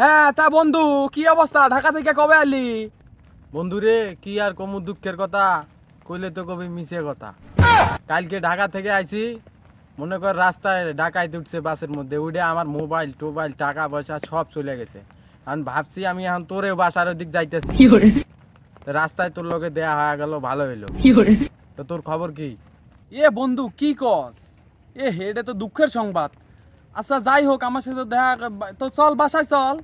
হ্যাঁ তা বন্ধু কি অবস্থা? ঢাকা থেকে কবে আলি বন্ধুরে কি আর কমু দুঃখের কথা? কইলে তো কবি মিশে কথা। কালকে ঢাকা থেকে আইছি মনে কর রাস্তায় ঢাকায় উঠছে বাসের মধ্যে। উঠে আমার মোবাইল টোবাইল টাকা পয়সা সব চলে গেছে। কারণ ভাবছি আমি এখন তোরে বাসার দিক যাইতেছি। রাস্তায় তোর লগে দেয়া হয়ে গেল ভালো হইল। তো তোর খবর কি? এ বন্ধু কি কস? এ হেডে তো দুঃখের সংবাদ। আচ্ছা যাই হোক আমার সাথে দেখা তো চল বাসায় চল।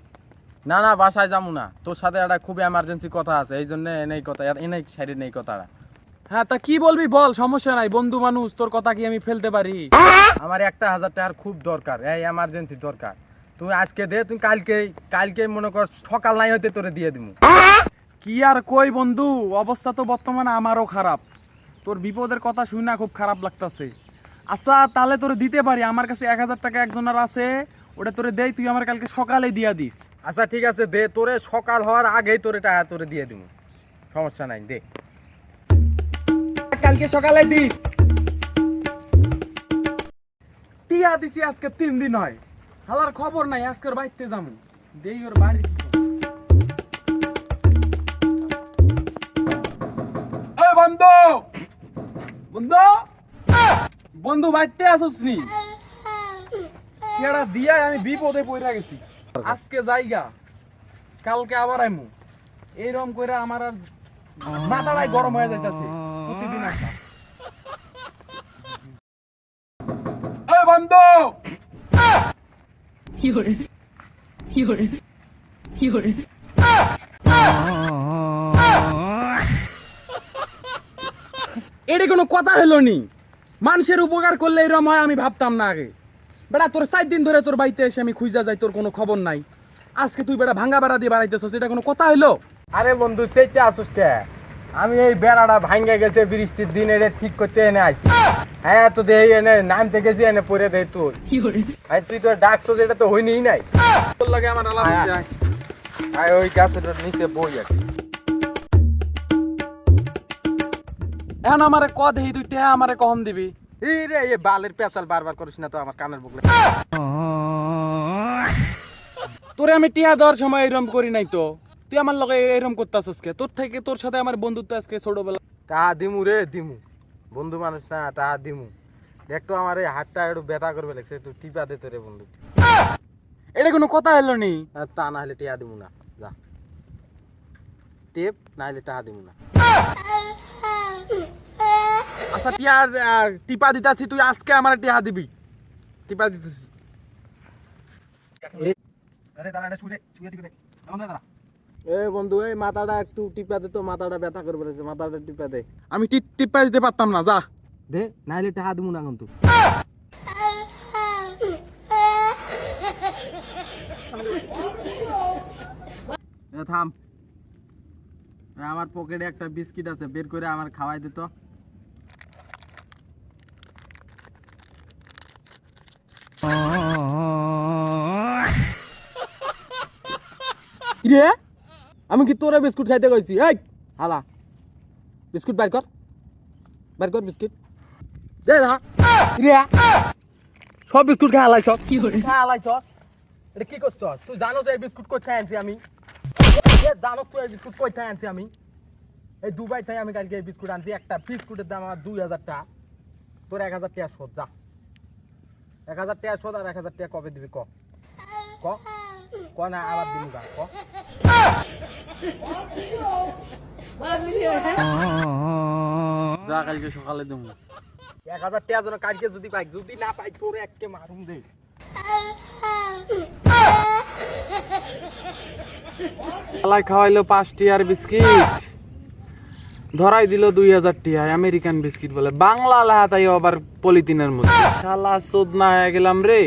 না না বাসায় যাব না। তোর সাথে একটা খুব এমার্জেন্সি কথা আছে এই জন্য এনেই কথা এনেই সাইডে নেই কথাটা। হ্যাঁ তা কি বলবি বল সমস্যা নাই বন্ধু মানুষ তোর কথা কি আমি ফেলতে পারি? আমার একটা হাজার টাকার খুব দরকার এই এমার্জেন্সি দরকার। তুই আজকে দে তুই কালকে কালকে মনে কর সকাল নাই হতে তোরে দিয়ে দিব কি আর কই বন্ধু অবস্থা তো বর্তমানে আমারও খারাপ। তোর বিপদের কথা শুই না খুব খারাপ লাগতাছে। আচ্ছা তাহলে তোরে দিতে পারি। আমার কাছে এক হাজার টাকা একজনের আছে ওটা তোরে দেই তুই আমার কালকে সকালে দিয়া দিস। আচ্ছা ঠিক আছে দে। তোরে সকাল হওয়ার আগেই তোরে টাকা তোরে দিয়ে দিমু সমস্যা নাই দে। কালকে সকালে দিস। টিয়া দিছি আজকে তিন দিন হয়। হালার খবর নাই আজকের বাইতে যামু। দেই ওর বাড়ি। বন্ধু! বন্ধু! বন্ধু বাইতে আসুস নি? কেডা দিয়া আমি বিপদে পড়ে গেছি। আজকে জায়গা কালকে আবার আইমু। এইরকম কইরা আমার আর মাথাটাই গরম হয়ে যাইতাছে প্রতিদিন আসা বন্ধু! কি হরে? কি হরে? কি এটা কোনো কথা হলো নি? মানুষের উপকার করলে এরকম হয় আমি ভাবতাম না আগে। বেটা তোর সাত দিন ধরে তোর বাড়িতে এসে আমি খুঁজা যাই তোর কোনো খবর নাই। আজকে তুই বেটা ভাঙ্গা বেড়া দিয়ে বাড়াইতেছস এটা কোনো কথা হলো আরে বন্ধু সেইটা আসুস আমি এই বেড়াটা ভাঙ্গে গেছে বৃষ্টির দিন এটা ঠিক করতে এনে আইছি। হ্যাঁ তো দেই এনে নামতে গেছি এনে পরে দেই তুই 有人，আই তুই তো ডাকছো যেটা তো হইনি নাই। তোর লাগে আমার আলাপ হইছে। আয়। ওই গাছের নিচে বই আছে। এখন আমারে ক দেহি তুই টেহা আমারে কহম দিবি? এই রে এই বালের পেঁচাল বারবার করিস না তো আমার কানের বুকলে তোরে আমি টিহা দেওয়ার সময় এরম করি নাই তো। তুই আমার লগে এরম করতাছস কে? তোর থেকে তোর সাথে আমার বন্ধুত্ব আজকে ছোটবেলা টাহা দিমু রে দিমু। বন্ধু মানুষ না টাহা দিমু। দেখ তো আমার এই হাতটা একটু ব্যথা করবে লাগছে একটু টিপা দে তো রে বন্ধু। এটা কোনো কথা হলো নি? আর তা না হলে টিয়া দিমু না যা। টেপ না হলে টাহা দিমু না। আচ্ছা টিয়া আহ, টিপা দিতাছি তুই আজকে আমার টিহা দিবি। টিপা দিতেছি। এ বন্ধু এই মাথাটা একটু টিপা দে তো মাথাটা ব্যথা করবে লাগছে মাথাটা টিপা দে। আমি টিপা দিতে পারতাম না যা। দে না হলে টাহা দিমু না কিন্তু। থাম। আমার পকেটে একটা বিস্কিট আছে বের করে আমার খাওয়াই দিত রে আমি কি তোরা বিস্কুট খাইতে কইছি? এই হালা। বিস্কুট বাইর কর। বাইর কর বিস্কুট। দে না রে সব বিস্কুট খাই সব 有人，খাই হালাই সব এটা কি করছ? তুই জানো যে এই বিস্কুট খাই আনছি আমি। জানো তুই এই বিস্কুট কই আনছি আমি? এই দুবাই থেকে আমি কালকে এই বিস্কুট আনছি। একটা বিস্কুটের দাম আমার দুই হাজার টাকা। তোর এক হাজার টাকা শোধ যা। এক হাজার টাকা শোধ আর এক হাজার টাকা কবে দিবি ক? ক? ক না আবার দিবি যা ক? যা কালকে সকালে দেবো। এক হাজার টাকা যেন কালকে যদি পাই যদি না পাই তোর এককে মারুম দে। খালাই খাওয়াইলো পাঁচ টিয়ার বিস্কিট। ধরাই দিল দুই হাজার টিয়া আমেরিকান বিস্কিট বলে। বাংলা লেহা তাই আবার পলিথিনের মধ্যে। শালা চোদ না হয়ে গেলাম রে।